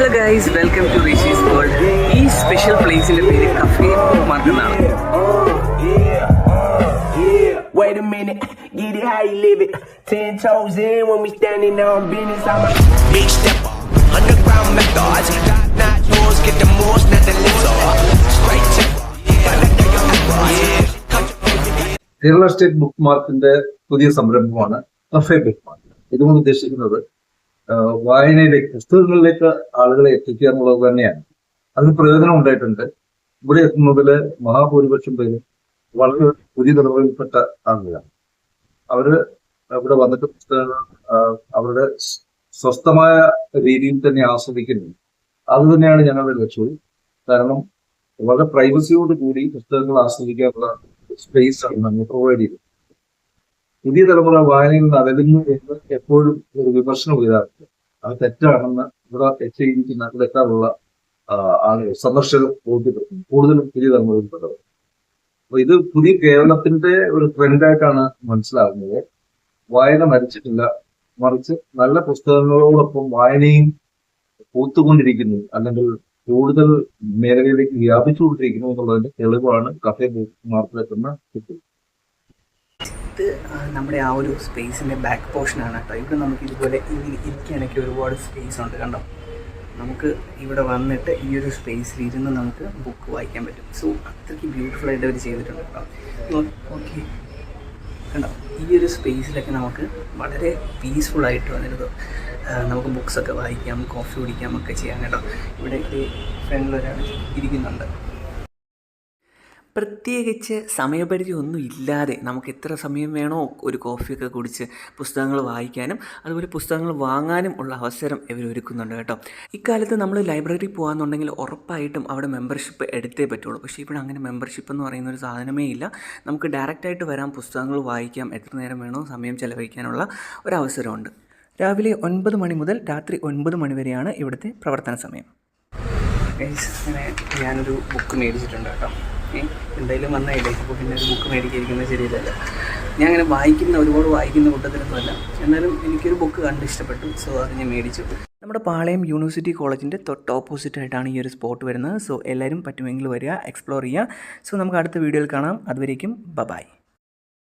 Hello guys welcome to Rishi's world ഈ special പ്ലേസിന്റെ പേര് കഫേ മാർക്ക് എന്നാണ് Wait a minute, get it how you live it. Ten toes in when we standing on business. I'm a big stepper, underground methods. Got notch yours, get the most, not the lizard. Straight yeah. Kerala state book മാർക്കിന്റെ പുതിയ സംരംഭമാണ് cafe book mark ഇതുകൊണ്ട് ഉദ്ദേശിക്കുന്നത് വായനയിലേക്ക് പുസ്തകങ്ങളിലേക്ക് ആളുകളെ എത്തിക്കുക എന്നുള്ളത് തന്നെയാണ്. അതിന് പ്രയോജനം ഉണ്ടായിട്ടുണ്ട്. ഇവിടെ എത്തുന്നതിൽ മഹാഭൂരിപക്ഷം പേര് വളരെ പുതിയ തലമുറയിൽപ്പെട്ട ആളുകളാണ്. അവർ ഇവിടെ വന്നിട്ട് പുസ്തകങ്ങൾ അവരുടെ സ്വസ്ഥമായ രീതിയിൽ തന്നെ ആസ്വദിക്കുന്നു. അത് തന്നെയാണ് ഞങ്ങളുടെ ലക്ഷ്യവും കാരണം വളരെ പ്രൈവസിയോട് കൂടി പുസ്തകങ്ങൾ ആസ്വദിക്കാനുള്ള സ്പേസ് ആണ് നമ്മൾ പ്രൊവൈഡ് ചെയ്തത് പുതിയ തലമുറ വായനയിൽ നിന്ന് അകലുന്നു എന്ന് എപ്പോഴും ഒരു വിമർശനം ഉയരാറുണ്ട്. അത് തെറ്റാണെന്ന് ഇവിടെ എത്തിയിരിക്കുന്ന ആ, ആളുകൾ സന്ദർശകർ ബോധ്യപ്പെടുത്തുന്നു കൂടുതലും പുതിയ അപ്പൊ ഇത് പുതിയ കേരളത്തിന്റെ ഒരു ട്രെൻഡായിട്ടാണ് മനസ്സിലാകുന്നത്. വായന മരിച്ചിട്ടില്ല. മറിച്ച് നല്ല പുസ്തകങ്ങളോടൊപ്പം വായനയും പൂത്തുകൊണ്ടിരിക്കുന്നു. അല്ലെങ്കിൽ കൂടുതൽ മേഖലയിലേക്ക് വ്യാപിച്ചുകൊണ്ടിരിക്കുന്നു എന്നുള്ളതിന്റെ തെളിവാണ് കഫേ മാർക്കിലെത്തുന്ന എന്ന കിട്ടും. ഇത് നമ്മുടെ ആ ഒരു സ്പേസിന്റെ ബാക്ക് പോർഷനാണ് കേട്ടോ. ഇവിടെ നമുക്ക് ഇതുപോലെ ഇരിക്കുകയാണെങ്കിൽ ഒരുപാട് സ്പേസ് ഉണ്ട് കണ്ടോ? നമുക്ക് ഇവിടെ വന്നിട്ട് ഈ ഒരു സ്പേസിൽ ഇരുന്ന് നമുക്ക് ബുക്ക് വായിക്കാൻ പറ്റും. സോ അത്രയ്ക്ക് ബ്യൂട്ടിഫുൾ ആയിട്ട് അവർ ചെയ്തിട്ടുണ്ട് കേട്ടോ. ഓക്കെ കണ്ടോ? ഈ ഒരു സ്പേസിലൊക്കെ നമുക്ക് വളരെ പീസ്ഫുൾ ആയിട്ട് വന്നിരുന്നു. നമുക്ക് ബുക്സൊക്കെ വായിക്കാം കോഫി കുടിക്കാം ഒക്കെ ചെയ്യാം കേട്ടോ. ഇവിടെ ഫ്രണ്ടിൽ ഒരാൾ ഇരിക്കുന്നുണ്ട്. പ്രത്യേകിച്ച് സമയപരിധി ഒന്നും ഇല്ലാതെ നമുക്ക് എത്ര സമയം വേണോ ഒരു കോഫിയൊക്കെ കുടിച്ച് പുസ്തകങ്ങൾ വായിക്കാനും അതുപോലെ പുസ്തകങ്ങൾ വാങ്ങാനും ഉള്ള അവസരം ഇവർ ഒരുക്കുന്നുണ്ട് കേട്ടോ. ഇക്കാലത്ത് നമ്മൾ ലൈബ്രറി പോകാന്നുണ്ടെങ്കിൽ ഉറപ്പായിട്ടും അവിടെ മെമ്പർഷിപ്പ് എടുത്തേ പറ്റുള്ളൂ. പക്ഷേ ഇവിടെ അങ്ങനെ മെമ്പർഷിപ്പ് എന്ന് പറയുന്ന ഒരു സാധനമേ ഇല്ല. നമുക്ക് ഡയറക്റ്റായിട്ട് വരാം പുസ്തകങ്ങൾ വായിക്കാം എത്ര നേരം വേണോ സമയം ചെലവഴിക്കാനുള്ള ഒരു അവസരമുണ്ട്. രാവിലെ ഒൻപത് മണി മുതൽ രാത്രി ഒൻപത് മണി വരെയാണ് ഇവിടുത്തെ പ്രവർത്തന സമയം. ഞാനൊരു ബുക്ക് മേടിച്ചിട്ടുണ്ട് കേട്ടോ. എന്തായാലും വന്നതല്ലേ അപ്പോൾ പിന്നെ ഒരു ബുക്ക് മേടിക്കാതിരിക്കുന്നത് ശരിയല്ലല്ലോ. ഞാൻ അങ്ങനെ വായിക്കുന്ന ഒരുപാട് വായിക്കുന്ന കൂട്ടത്തിലൊന്നുമല്ല. എന്നാലും എനിക്കൊരു ബുക്ക് കണ്ട് ഇഷ്ടപ്പെട്ടു. സോ അത് ഞാൻ മേടിച്ചു. നമ്മുടെ പാളയം യൂണിവേഴ്സിറ്റി കോളേജിന്റെ തൊട്ട് ഓപ്പോസിറ്റ് ആയിട്ടാണ് ഈ ഒരു സ്പോട്ട് വരുന്നത്. സോ എല്ലാവരും പറ്റുമെങ്കിൽ വരിക എക്സ്പ്ലോർ ചെയ്യുക. സോ നമുക്ക് അടുത്ത വീഡിയോയിൽ കാണാം. അതുവരേക്കും ബബായ് ബായ്